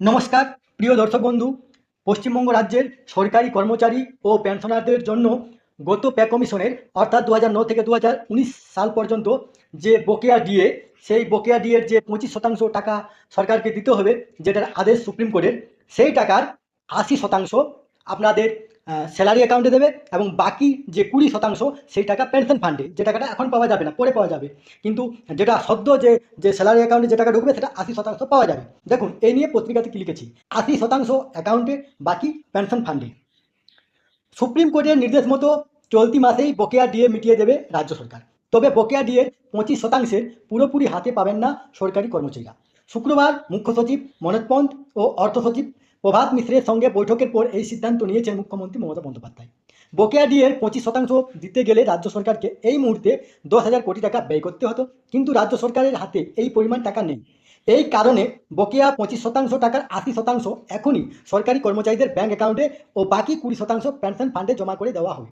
নমস্কার, প্রিয় দর্শক বন্ধু, পশ্চিমবঙ্গ রাজ্যের সরকারি কর্মচারী ও পেনশনারদের জন্য গত পে কমিশনের, অর্থাৎ দু হাজার থেকে দু হাজার উনিশ সাল পর্যন্ত যে বকেয়া ডিএ সেই বকেয়া ডিএর যে পঁচিশ শতাংশ টাকা সরকারকে দিতে হবে, যেটার আদেশ সুপ্রিম কোর্টের, সেই টাকার আশি শতাংশ আপনাদের স্যালারি অ্যাকাউন্টে দেবে এবং বাকি যে কুড়ি শতাংশ সেই টাকা পেনশন ফান্ডে যে টাকাটা এখন পাওয়া যাবে না, পরে পাওয়া যাবে। কিন্তু যেটা সদ্য যে যে স্যালারি অ্যাকাউন্টে যে টাকা ঢুকবে সেটা আশি শতাংশ পাওয়া যাবে। দেখুন এই নিয়ে পত্রিকাতে কি লিখেছি? আশি শতাংশ অ্যাকাউন্টে বাকি পেনশন ফান্ডে সুপ্রিম কোর্টের নির্দেশ মতো চলতি মাসেই বকেয়া ডিএ মিটিয়ে দেবে রাজ্য সরকার। তবে বকেয়া ডিএর পঁচিশ শতাংশের পুরোপুরি হাতে পাবেন না সরকারি কর্মচারীরা। শুক্রবার মুখ্য সচিব মনোজ পন্থ ও অর্থ সচিব প্রভাত মিশ্রের সঙ্গে বৈঠকের পর এই সিদ্ধান্ত নিয়েছেন মুখ্যমন্ত্রী মমতা বন্দ্যোপাধ্যায়। বকেয়া ডিএর পঁচিশ শতাংশ দিতে গেলে রাজ্য সরকারকে এই মুহূর্তে দশ হাজার কোটি টাকা ব্যয় করতে হতো, কিন্তু রাজ্য সরকারের হাতে এই পরিমাণ টাকা নেই। এই কারণে বকেয়া পঁচিশ শতাংশ টাকার আশি শতাংশ এখনই সরকারি কর্মচারীদের ব্যাংক অ্যাকাউন্টে ও বাকি কুড়ি শতাংশ পেনশন ফান্ডে জমা করে দেওয়া হবে